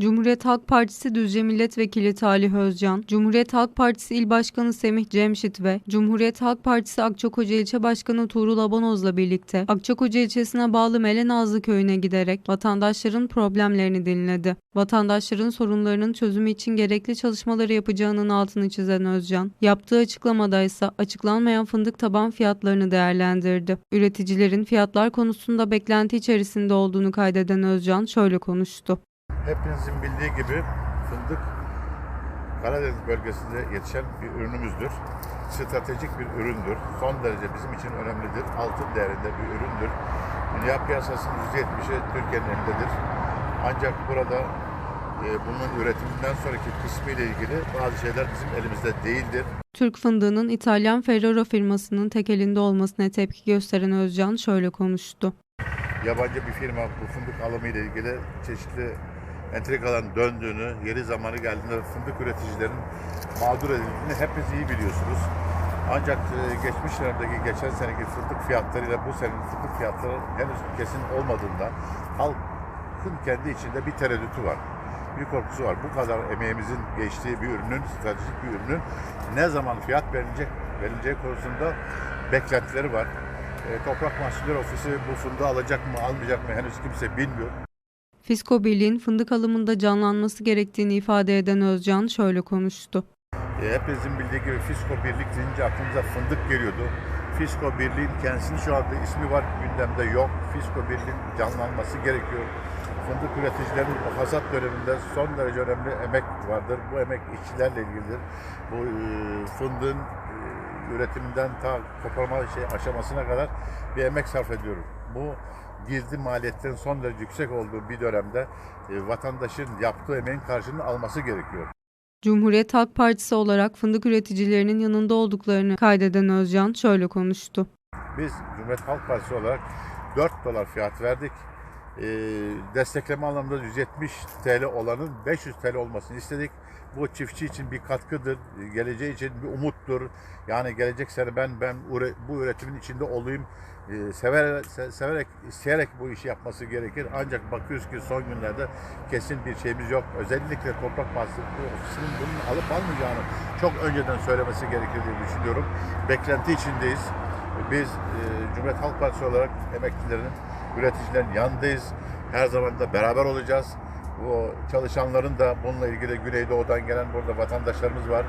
Cumhuriyet Halk Partisi Düzce Milletvekili Talih Özcan, Cumhuriyet Halk Partisi İl Başkanı Semih Cemşit ve Cumhuriyet Halk Partisi Akçakoca İlçe Başkanı Tuğrul Abanoz'la birlikte Akçakoca ilçesine bağlı Melenazlı köyüne giderek vatandaşların problemlerini dinledi. Vatandaşların sorunlarının çözümü için gerekli çalışmaları yapacağının altını çizen Özcan, yaptığı açıklamada ise açıklanmayan fındık taban fiyatlarını değerlendirdi. Üreticilerin fiyatlar konusunda beklenti içerisinde olduğunu kaydeden Özcan şöyle konuştu. Hepinizin bildiği gibi fındık Karadeniz bölgesinde yetişen bir ürünümüzdür. Stratejik bir üründür. Son derece bizim için önemlidir. Altın değerinde bir üründür. Dünya piyasasının %70'i Türkiye'nin elindedir. Ancak burada e, bunun üretiminden sonraki kısmı ile ilgili bazı şeyler bizim elimizde değildir. Türk fındığının İtalyan Ferrero firmasının tek elinde olmasına tepki gösteren Özcan şöyle konuştu. yabancı bir firma bu fındık alımı ile ilgili çeşitli entrikaların döndüğünü, yeri zamanı geldiğinde fındık üreticilerin mağdur edildiğini hepiniz iyi biliyorsunuz. Ancak e, geçmiş dönemdeki geçen seneki fındık fiyatlarıyla bu senenin fındık fiyatları henüz kesin olmadığında halkın kendi içinde bir tereddütü var. Bir korkusu var. Bu kadar emeğimizin geçtiği bir ürünün, stratejik bir ürünün ne zaman fiyat verilecek, verileceği konusunda beklentileri var. E, Toprak Mahsulleri Ofisi bu fındığı alacak mı, almayacak mı henüz kimse bilmiyor. Fisko Birliği'nin fındık alımında canlanması gerektiğini ifade eden Özcan şöyle konuştu. E, hepinizin bildiği gibi Fisko Birlik deyince aklımıza fındık geliyordu. Fisko Birliği'nin kendisinin şu anda ismi var, gündemde yok. Fisko Birliği'nin canlanması gerekiyor. Fındık üreticilerinin o hasat döneminde son derece önemli emek vardır. Bu emek işçilerle ilgilidir. Bu e, fındığın e, üretiminden ta koparma şey aşamasına kadar bir emek sarf ediyoruz. Bu girdi maliyetlerin son derece yüksek olduğu bir dönemde e, vatandaşın yaptığı emeğin karşılığını alması gerekiyor. Cumhuriyet Halk Partisi olarak fındık üreticilerinin yanında olduklarını kaydeden Özcan şöyle konuştu. Biz Cumhuriyet Halk Partisi olarak 4 dolar fiyat verdik. Ee, destekleme anlamında 170 TL olanın 500 TL olmasını istedik. Bu çiftçi için bir katkıdır, geleceği için bir umuttur. Yani gelecek sene ben ben bu üretimin içinde olayım, ee, sever, se- severek, isteyerek bu işi yapması gerekir. Ancak bakıyoruz ki son günlerde kesin bir şeyimiz yok. Özellikle Toprak Mahsulleri Ofisi'nin bunun alıp almayacağını çok önceden söylemesi gerekir diye düşünüyorum. Beklenti içindeyiz. Biz e, Cumhuriyet Halk Partisi olarak emeklilerin, üreticilerin yanındayız. Her zaman da beraber olacağız. Bu çalışanların da bununla ilgili Güneydoğu'dan gelen burada vatandaşlarımız var.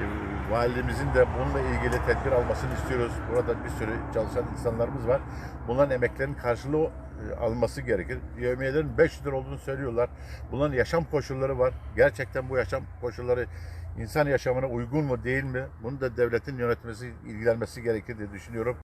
E, Valimizin de bununla ilgili tedbir almasını istiyoruz. Burada bir sürü çalışan insanlarımız var. Bunların emeklerinin karşılığı e, alınması gerekir. Yevmiyelerin 500 lira olduğunu söylüyorlar. Bunların yaşam koşulları var. Gerçekten bu yaşam koşulları insan yaşamına uygun mu değil mi? Bunu da devletin yönetmesi, ilgilenmesi gerekir diye düşünüyorum.